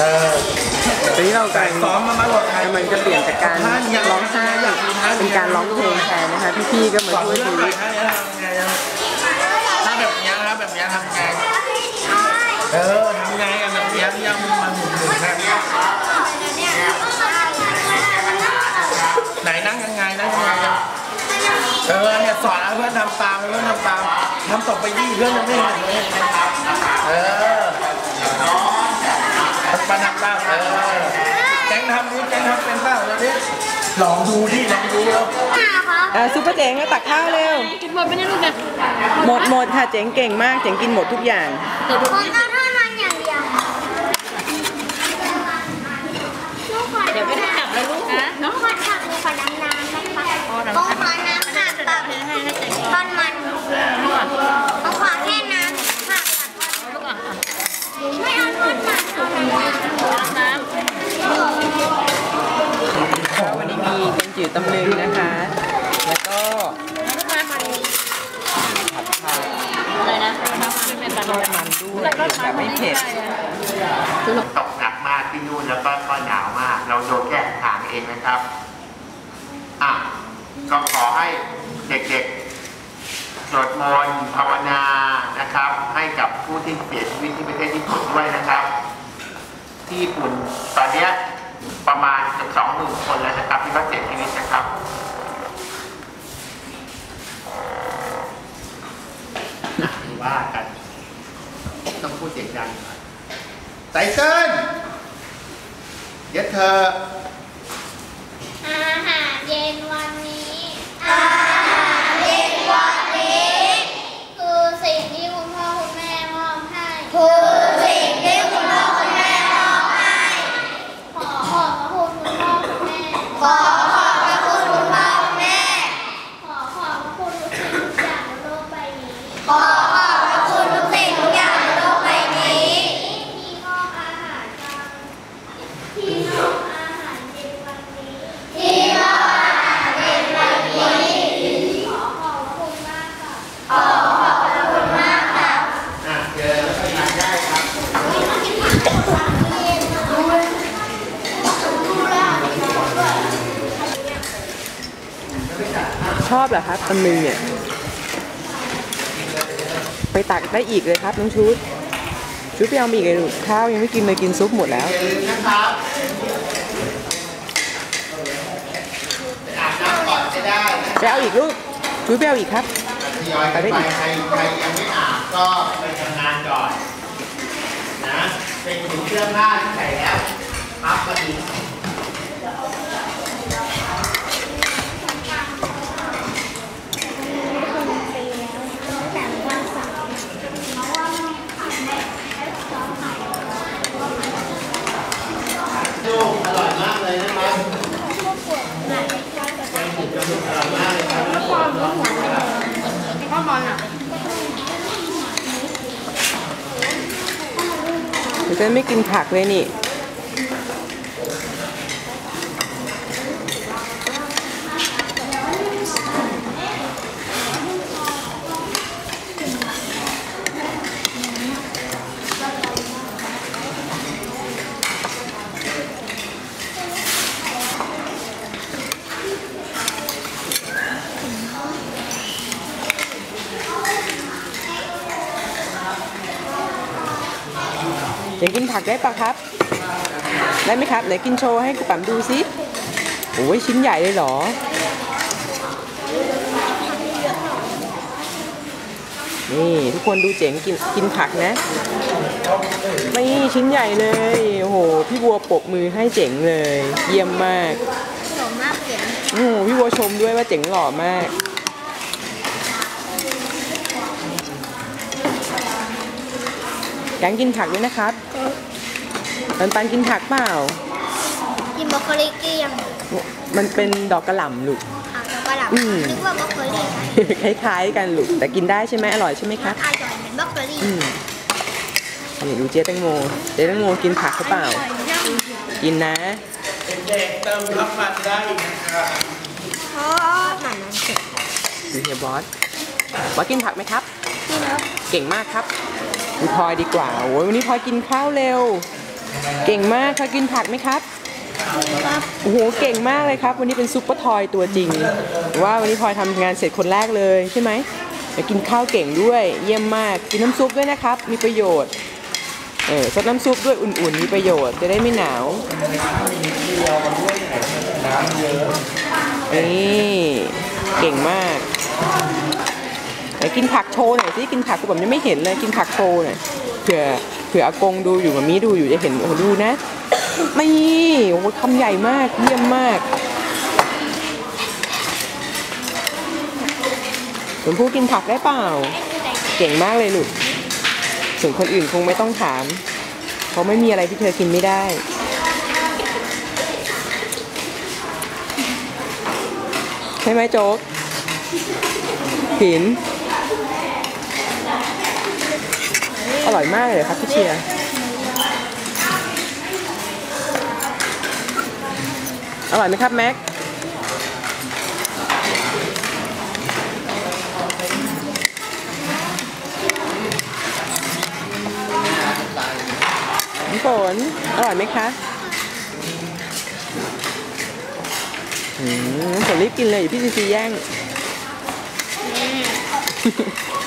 เออตอนนี้เรากำลังซ้อมมามาหลดใครมันจะเปลี่ยนจากการร้องไห้เป็นการร้องเพลงแทนนะคะพี่ๆก็มาสอนช่วยเพื่อนชีหน่วิอยตถ้าแบบนี้ถ้าแบบนี้ทำไงถ้าแบบนี้ทำไงเออทำไงกันแบบนี้ที่ยังมันหมุนหมุนแค่ไหนนั่งยังไงนั่งยังไงเออเนี่ยสอนเพื่อนทำตามเพื่อนทำตามทำต่อไปยี่เพื่อนยังไม่เห็นเลยเออ มาทำตามเออแกงทำนี้แกงทำเป็นเปล่าเดี๋ยวนี้ลองดูดิลองดูแล้วอ่าซุปเปอร์เจ๋งมาตักข้าวเร็ว กินหมดไม่ได้ลูกเนี่ยหมดหมดค่ะเจ๋งเก่งมากเจ๋งกินหมดทุกอย่างเดี๋ยวดูผมเอาเท่านั้นอย่างเดียวเดี๋ยวไม่ได้กลับแล้วลูกนะน้องขอถักเลยขอน้ำน้ำนะคะต้องขอน้ำค่ะตัก ให้ให้ให้ใจ ทอดมัน ก่อน ต้องขอแค่น้ำค่ะ ลูกก่อน ไม่เอาทอดมันเอาน้ำ น้ วันนี้มีเป็น จืดตำลึงนะคะ แล้วก็ำน้ำมันผัดผักอะไรนะน้ำมันเป็นแบบทอดมันด้วยแบบไม่เผ็ดตกหนักมากที่นู่นแล้วก็ก็หนาวมาก เราโดนแค่ทางเองนะครับอะก็ขอให้เด็กๆสวดมนต์ภาวนานะครับ ให้กับผู้ที่เสียชีวิตที่ประเทศญี่ปุ่นด้วยนะครับ ที่ญี่ปุ่นตอนเนี้ย ประมาณเกือบสองหมื่นคนแล้วนะครับที่ว่าเสียชีวิตนะครับว่ากัน ต้องพูดเสียงดังไตเติ้ลเดี๋ยวเธอ ชอบเหรอครับตำลึงเนี่ย ไปตักได้อีกเลยครับน้องชุด ชุดไปเอามาอีกเลยลูกข้าวยังไม่กินเลยกินซุปหมดแล้วอย่าลืมนะครับไปอาบน้ำก่อนจะได้นะไปเอาอีกลูกชุดไปเอาอีกครับทยอยกันไปใครใครยังไม่อาบก็ไปทำงานก่อนนะเป็นถึงเสื้อผ้าที่ใส่แล้วพับมาอีก ลูกอร่อยมากเลยนะครับแก งจืดกระดูกอร่อยมากเลยครับข้าวบอลอะเดี๋ยวจะไม่กินผักเลยนี่ ยังกินผักได้ปะครับ ได้ไหมครับไหนกินโชว์ให้คุณปั๊มดูสิโอ้ยชิ้นใหญ่เลยเหรอ นี่ทุกคนดูเจ๋งกินกินผักนะนี่ชิ้นใหญ่เลยโอ้โหพี่บัวปรบมือให้เจ๋งเลย เยี่ยมมากสมมากเสียงโอ้โหพี่บัวชมด้วยว่าเจ๋งหล่อมาก กงกินผักด้วยนะครับปันปันกินผักเปล่า กินบรอกโคลีเกลี้ยงมันเป็นดอกกระหล่ำลูกอะแล้วก็หลับอืมนึกว่าบรอกโคลีคล้ายๆกันลูกแต่กินได้ใช่ไหมอร่อยใช่ไหมครับอร่อยเหมือนบรอกโคลีอืมนี่ดูเจ๊แตงโม เจ๊แตงโมกินผักหรือเปล่า กินนะเด็กๆเติมน้ำมันได้อีกนะครับเพราะหนังนั้นเสร็จดูเฮียบอสบอสกินผักไหมครับนี่แล้วเก่งมากครับดู พลอยดีกว่าโอ้ยวันนี้พลอยกินข้าวเร็ว เก่งมากค่ะกินผักไหมครับโอ้โหเก่งมากเลยครับ วันนี้เป็นซุปเปอร์ทอยตัวจริง ว่าวันนี้พลอยทำงานเสร็จคนแรกเลยใช่ไหมไปกินข้าวเก่งด้วย เยี่ยมมากกินน้ำซุปด้วยนะครับ มีประโยชน์เออซดน้ำซุปด้วยอุ่นๆ มีประโยชน์จะได้ไม่หนาวนี่เก่งมาก ไหนกินผักโชว์หน่อยสิกินผักกูแบบยังไม่เห็นเลยกินผักโชว์หน่อยเผื่อเผื่ออากงดูอยู่กับมีดูอยู่จะเห็นโอ้ดูนะนี่โอ้คำใหญ่มากเยี่ยมมากชมพู่กินผักได้เปล่า เก่งมากเลยลูกส่วนคนอื่นคงไม่ต้องถาม เพราะไม่มีอะไรที่เธอกินไม่ได้ใช่ไหมโจ๊กหิน อร่อยมากเลยครับพี่เชียร์อร่อยไหมครับแม็กฝนอร่อยไหมคะอืมน้ำฝนรีบกินเลยพี่ซีซีแย่ง はい。